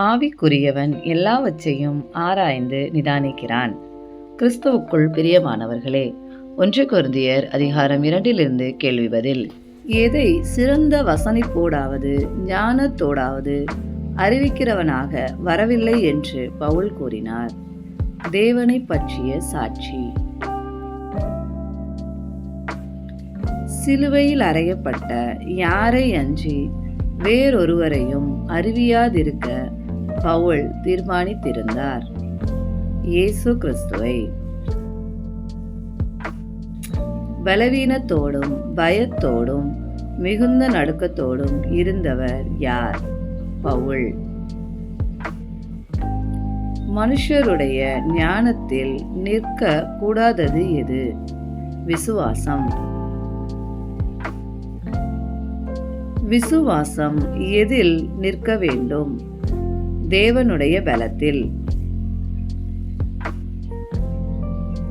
ஆவிக்குரியவன் எல்லாவற்றையும் ஆராய்ந்து நிதானிக்கிறான். கிறிஸ்துவுக்குள் பிரியமானவர்களே ஒன்று குருந்தியர் அதிகாரம் இரண்டிலிருந்து கேள்வி பதில். எதை சிறந்த வசனிப்போடாவது ஞானத்தோடாவது அறிவிக்கிறவனாக வரவில்லை என்று பவுல் கூறினார். தேவனை பற்றிய சாட்சி. சிலுவையில் அறையப்பட்ட யாரை அன்றி வேறொருவரையும் அறிவியாதிருக்க பவுல் தீர்மானித்திருந்தார். இயேசு கிறிஸ்துவை. பலவீனத்தோடும் பயத்தோடும் மிகுந்த நடுக்கத்தோடும் இருந்தவர் யார்? பவுல். மனுஷருடைய ஞானத்தில் நிற்க கூடாதது எது? விசுவாசம். விசுவாசம் எதில் நிற்க வேண்டும்? தேவனுடைய பலத்தில்.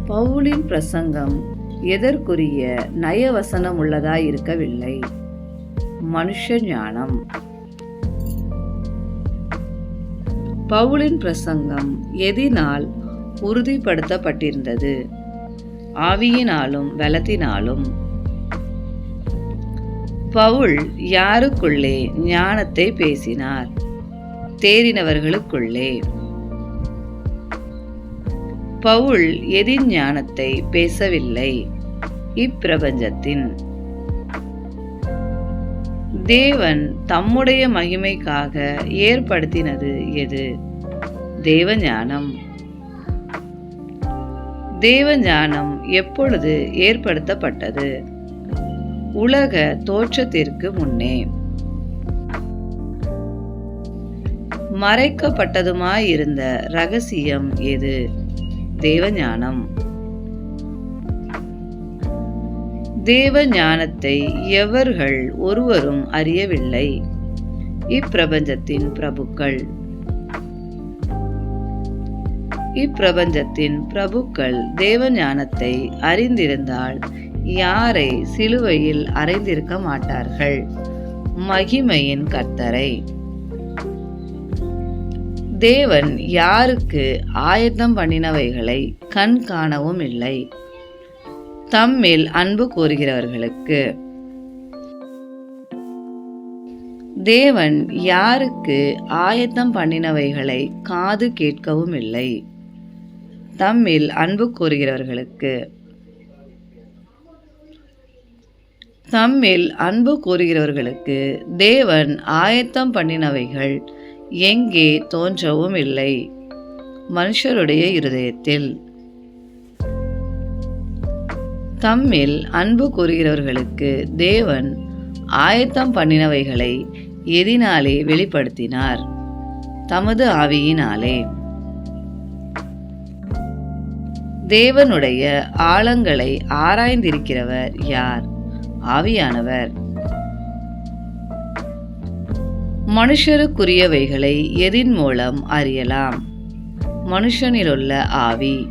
பவுலின் பிரசங்கம் எதற்குரிய நயவசனம் உள்ளதாய் இருக்கவில்லை. மனுஷ ஞானம். பவுலின் பிரசங்கம் எதினால் உறுதிப்படுத்தப்பட்டிருந்தது. ஆவியினாலும் பலத்தினாலும். பவுல் யாருக்குள்ளே ஞானத்தை பேசினார்? தேறினவர்களுக்குள்ளே. பவுல் எதின் ஞானத்தை பேசவில்லை. இப்பிரபஞ்சத்தின். தேவன் தம்முடைய மகிமைக்காக ஏற்படுத்தினது எது? தேவஞானம். தேவஞானம் எப்பொழுது ஏற்படுத்தப்பட்டது? உலக தோற்றத்திற்கு முன்னே. மறைக்கப்பட்டதுமாயிருந்த ரகசியம் எது? தேவஞானம். தேவ ஞானத்தை எவர்கள் ஒருவரும் அறியவில்லை. இப்பிரபஞ்சத்தின் பிரபுக்கள். இப்பிரபஞ்சத்தின் பிரபுக்கள் தேவ ஞானத்தை அறிந்திருந்தால் யாரை சிலுவையில் அறைந்திருக்க மாட்டார்கள்? மகிமையின் கர்த்தரை. தேவன் யாருக்கு ஆயத்தம் பண்ணினவைகளை கண் காணவும் இல்லை. தம்மில் அன்பு கூறுகிறவர்களுக்கு. தேவன் யாருக்கு ஆயத்தம் பண்ணினவைகளை காது கேட்கவும் இல்லை. தம்மில் அன்பு கூறுகிறவர்களுக்கு. தம்மில் அன்பு கூறுகிறவர்களுக்கு தேவன் ஆயத்தம் பண்ணினவைகள் எங்கே தோன்றவும் இல்லை. மனுஷருடைய இருதயத்தில். தம்மில் அன்பு கூறுகிறவர்களுக்கு தேவன் ஆயத்தம் பண்ணினவைகளை எதினாலே வெளிப்படுத்தினார். தமது ஆவியினாலே. தேவனுடைய ஆழங்களை ஆராய்ந்திருக்கிறவர் யார்? ஆவியானவர். மனுஷருக்குரியவைகளை எதின் மூலம் அறியலாம்? மனுஷனிலுள்ள ஆவி.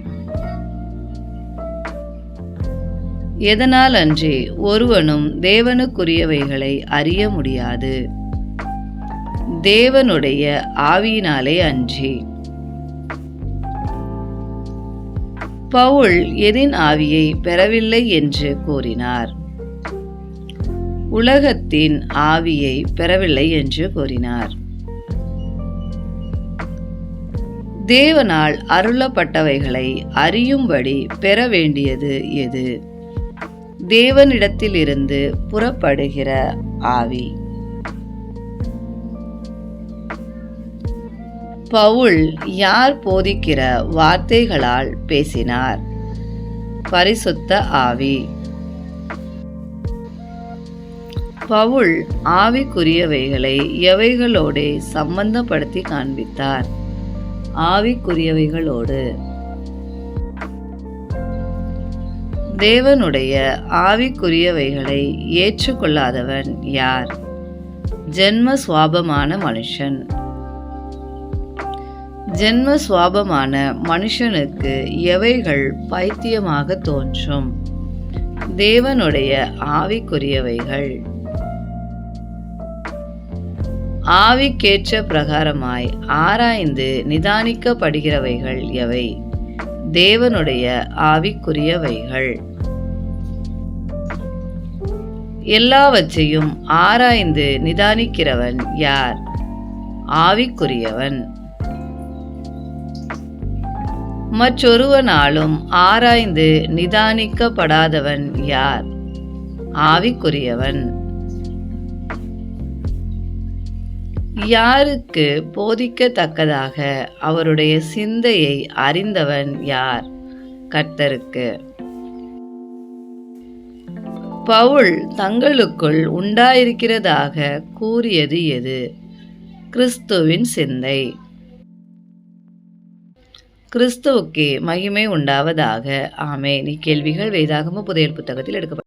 எதனால் அன்றி ஒருவனும் தேவனுக்குரியவைகளை அறிய முடியாது? தேவனுடைய ஆவியினாலே அன்றி. பவுல் எதின் ஆவியை பெறவில்லை என்று கூறினார். உலகத்தின் ஆவியை பெறவில்லை என்று கூறினார். தேவனால் அருளப்பட்டவைகளை அறியும்படி பெற வேண்டியது எது? தேவனிடத்திலிருந்து புறப்படுகிற ஆவி. பவுல் யார் போதிக்கிற வார்த்தைகளால் பேசினார்? பரிசுத்த ஆவி. பவுல் ஆவிக்குரியவைகளை எவைகளோடே சம்பந்தப்படுத்தி காண்பித்தார்? ஆவிக்குரியவைகளோடு. தேவனுடைய ஆவிக்குரியவைகளை ஏற்றுக்கொள்ளாதவன் யார்? ஜென்ம சுவாபமான மனுஷன். ஜென்ம சுவாபமான மனுஷனுக்கு எவைகள் பைத்தியமாக தோன்றும்? தேவனுடைய ஆவிக்குரியவைகள். ஆவிக்கேற்ற பிரகாரமாய் ஆராய்ந்து நிதானிக்கப்படுகிறவைகள் எவை? தேவனுடைய ஆவிக்குரியவைகள். எல்லாவற்றையும் ஆராய்ந்து நிதானிக்கிறவன் யார்? ஆவிக்குரியவன். மற்றொருவனாலும் ஆராய்ந்து நிதானிக்கப்படாதவன் யார்? ஆவிக்குரியவன். யாருக்கு போதிக்கத்தக்கதாக அவருடைய சிந்தையை அறிந்தவன் யார்? கர்த்தருக்கு. பவுல் தங்களுக்குள் உண்டாயிருக்கிறதாக கூறியது எது? கிறிஸ்துவின் சிந்தை. கிறிஸ்துவுக்கே மகிமை உண்டாவதாக. ஆமே நீ கேள்விகள் வேதாகம புதையல் புத்தகத்தில் எடுக்கப்பட்ட